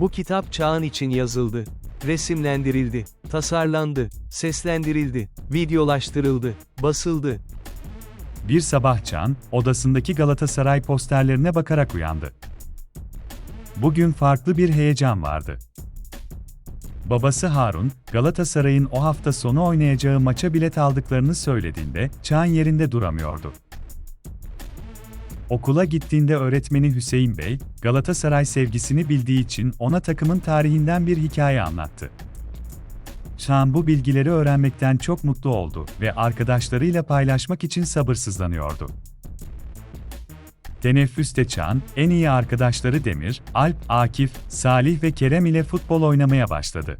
Bu kitap çağın için yazıldı. Resimlendirildi, tasarlandı, seslendirildi, videolaştırıldı, basıldı. Bir sabah Can, odasındaki Galatasaray posterlerine bakarak uyandı. Bugün farklı bir heyecan vardı. Babası Harun, Galatasaray'ın o hafta sonu oynayacağı maça bilet aldıklarını söylediğinde, Çağan yerinde duramıyordu. Okula gittiğinde öğretmeni Hüseyin Bey, Galatasaray sevgisini bildiği için ona takımın tarihinden bir hikaye anlattı. Çağan bu bilgileri öğrenmekten çok mutlu oldu ve arkadaşlarıyla paylaşmak için sabırsızlanıyordu. Teneffüste Çağan, en iyi arkadaşları Demir, Alp, Akif, Salih ve Kerem ile futbol oynamaya başladı.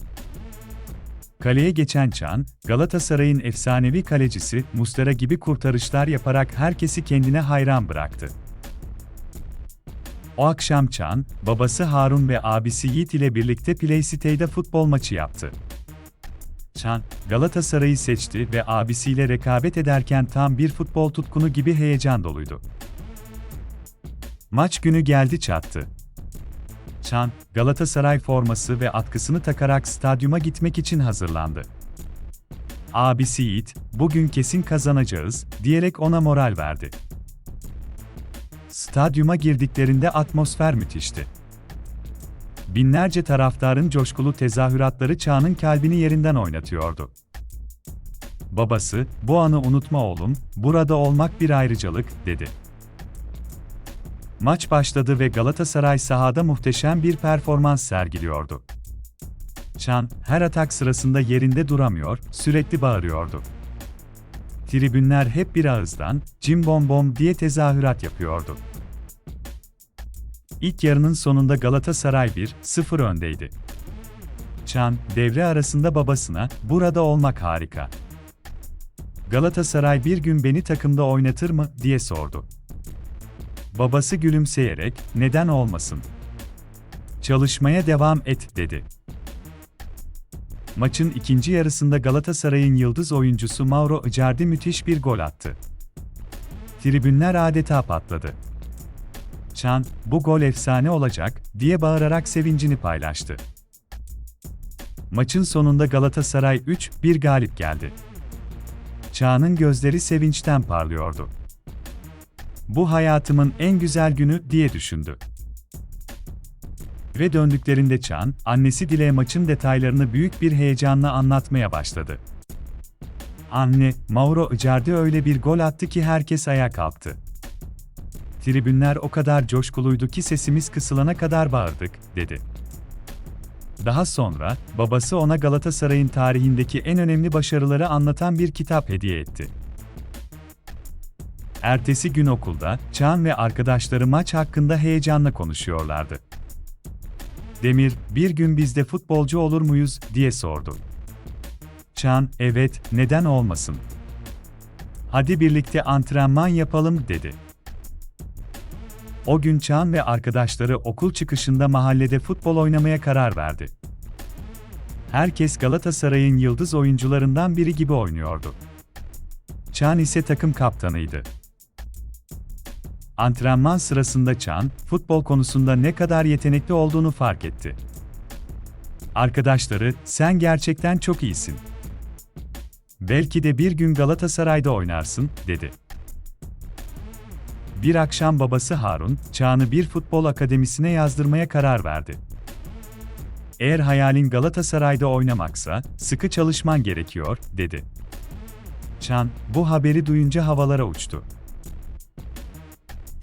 Kaleye geçen Çağan, Galatasaray'ın efsanevi kalecisi Mustara gibi kurtarışlar yaparak herkesi kendine hayran bıraktı. O akşam Çağan, babası Harun ve abisi Yiğit ile birlikte PlayStation'da futbol maçı yaptı. Çan, Galatasaray'ı seçti ve abisiyle rekabet ederken tam bir futbol tutkunu gibi heyecan doluydu. Maç günü geldi çattı. Çan, Galatasaray forması ve atkısını takarak stadyuma gitmek için hazırlandı. Abisi Yiğit, bugün kesin kazanacağız, diyerek ona moral verdi. Stadyuma girdiklerinde atmosfer müthişti. Binlerce taraftarın coşkulu tezahüratları Çağ'ın kalbini yerinden oynatıyordu. Babası, bu anı unutma oğlum, burada olmak bir ayrıcalık, dedi. Maç başladı ve Galatasaray sahada muhteşem bir performans sergiliyordu. Çan, her atak sırasında yerinde duramıyor, sürekli bağırıyordu. Tribünler hep bir ağızdan, cim bom bom diye tezahürat yapıyordu. İlk yarının sonunda Galatasaray 1-0 öndeydi. Çan, devre arasında babasına, burada olmak harika. Galatasaray bir gün beni takımda oynatır mı, diye sordu. Babası gülümseyerek, neden olmasın? Çalışmaya devam et, dedi. Maçın ikinci yarısında Galatasaray'ın yıldız oyuncusu Mauro Icardi müthiş bir gol attı. Tribünler adeta patladı. Çan, bu gol efsane olacak, diye bağırarak sevincini paylaştı. Maçın sonunda Galatasaray 3-1 galip geldi. Çağ'ın gözleri sevinçten parlıyordu. Bu hayatımın en güzel günü diye düşündü. Ve döndüklerinde Çağan, annesi Dile maçın detaylarını büyük bir heyecanla anlatmaya başladı. Anne, Mauro Icardi öyle bir gol attı ki herkes ayağa kalktı. Tribünler o kadar coşkuluydu ki sesimiz kısılana kadar bağırdık, dedi. Daha sonra, babası ona Galatasaray'ın tarihindeki en önemli başarıları anlatan bir kitap hediye etti. Ertesi gün okulda, Çağan ve arkadaşları maç hakkında heyecanla konuşuyorlardı. Demir, bir gün biz de futbolcu olur muyuz, diye sordu. Çağan, evet, neden olmasın? Hadi birlikte antrenman yapalım, dedi. O gün Çağan ve arkadaşları okul çıkışında mahallede futbol oynamaya karar verdi. Herkes Galatasaray'ın yıldız oyuncularından biri gibi oynuyordu. Çağan ise takım kaptanıydı. Antrenman sırasında Çağan, futbol konusunda ne kadar yetenekli olduğunu fark etti. Arkadaşları, sen gerçekten çok iyisin. Belki de bir gün Galatasaray'da oynarsın, dedi. Bir akşam babası Harun, Çağan'ı bir futbol akademisine yazdırmaya karar verdi. Eğer hayalin Galatasaray'da oynamaksa, sıkı çalışman gerekiyor, dedi. Çağan, bu haberi duyunca havalara uçtu.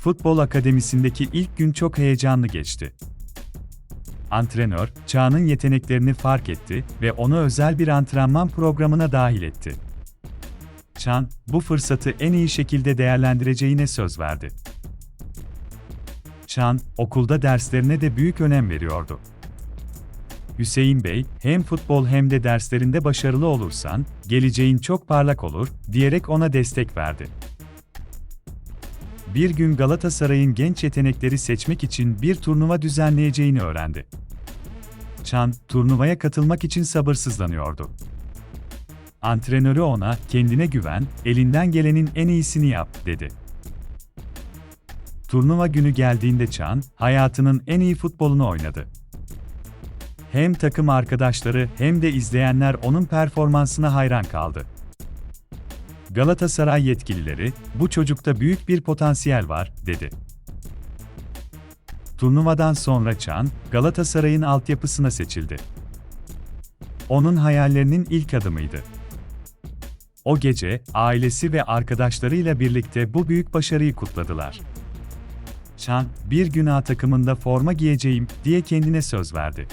Futbol akademisindeki ilk gün çok heyecanlı geçti. Antrenör, Çağan'ın yeteneklerini fark etti ve onu özel bir antrenman programına dahil etti. Çan, bu fırsatı en iyi şekilde değerlendireceğine söz verdi. Çan, okulda derslerine de büyük önem veriyordu. Hüseyin Bey, hem futbol hem de derslerinde başarılı olursan, geleceğin çok parlak olur, diyerek ona destek verdi. Bir gün Galatasaray'ın genç yetenekleri seçmek için bir turnuva düzenleyeceğini öğrendi. Çan, turnuvaya katılmak için sabırsızlanıyordu. Antrenörü ona, kendine güven, elinden gelenin en iyisini yap, dedi. Turnuva günü geldiğinde Çan, hayatının en iyi futbolunu oynadı. Hem takım arkadaşları hem de izleyenler onun performansına hayran kaldı. Galatasaray yetkilileri, bu çocukta büyük bir potansiyel var, dedi. Turnuvadan sonra Çan, Galatasaray'ın altyapısına seçildi. Onun hayallerinin ilk adımıydı. O gece, ailesi ve arkadaşlarıyla birlikte bu büyük başarıyı kutladılar. Çan, bir gün A takımında forma giyeceğim diye kendine söz verdi.